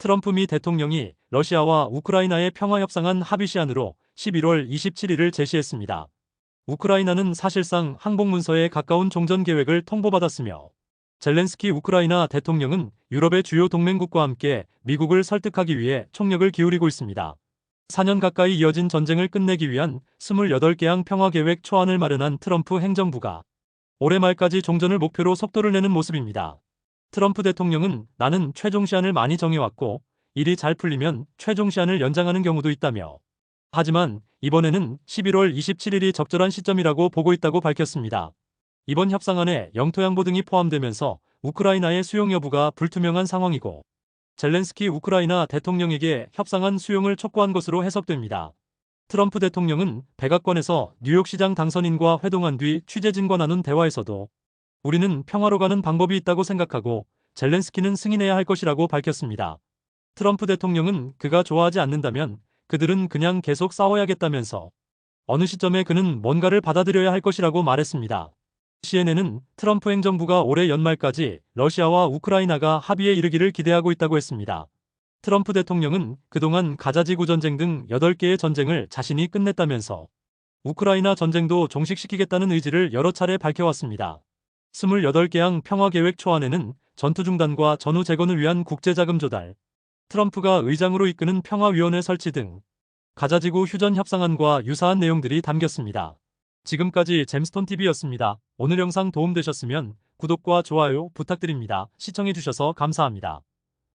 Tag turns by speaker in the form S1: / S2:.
S1: 트럼프 미 대통령이 러시아와 우크라이나의 평화협상안 합의 시한으로 11월 27일을 제시했습니다. 우크라이나는 사실상 항복문서에 가까운 종전 계획을 통보받았으며 젤렌스키 우크라이나 대통령은 유럽의 주요 동맹국과 함께 미국을 설득하기 위해 총력을 기울이고 있습니다. 4년 가까이 이어진 전쟁을 끝내기 위한 28개항 평화계획 초안을 마련한 트럼프 행정부가 올해 말까지 종전을 목표로 속도를 내는 모습입니다. 트럼프 대통령은 나는 최종 시한을 많이 정해왔고 일이 잘 풀리면 최종 시한을 연장하는 경우도 있다며 하지만 이번에는 11월 27일이 적절한 시점이라고 보고 있다고 밝혔습니다. 이번 협상안에 영토 양보 등이 포함되면서 우크라이나의 수용 여부가 불투명한 상황이고 젤렌스키 우크라이나 대통령에게 협상안 수용을 촉구한 것으로 해석됩니다. 트럼프 대통령은 백악관에서 뉴욕시장 당선인과 회동한 뒤 취재진과 나눈 대화에서도 우리는 평화로 가는 방법이 있다고 생각하고 젤렌스키는 승인해야 할 것이라고 밝혔습니다. 트럼프 대통령은 그가 좋아하지 않는다면 그들은 그냥 계속 싸워야겠다면서 어느 시점에 그는 뭔가를 받아들여야 할 것이라고 말했습니다. CNN은 트럼프 행정부가 올해 연말까지 러시아와 우크라이나가 합의에 이르기를 기대하고 있다고 했습니다. 트럼프 대통령은 그동안 가자지구 전쟁 등 8개의 전쟁을 자신이 끝냈다면서 우크라이나 전쟁도 종식시키겠다는 의지를 여러 차례 밝혀왔습니다. 28개항 평화계획 초안에는 전투 중단과 전후 재건을 위한 국제자금 조달, 트럼프가 의장으로 이끄는 평화위원회 설치 등 가자지구 휴전 협상안과 유사한 내용들이 담겼습니다. 지금까지 잼스톤TV였습니다. 오늘 영상 도움되셨으면 구독과 좋아요 부탁드립니다. 시청해주셔서 감사합니다.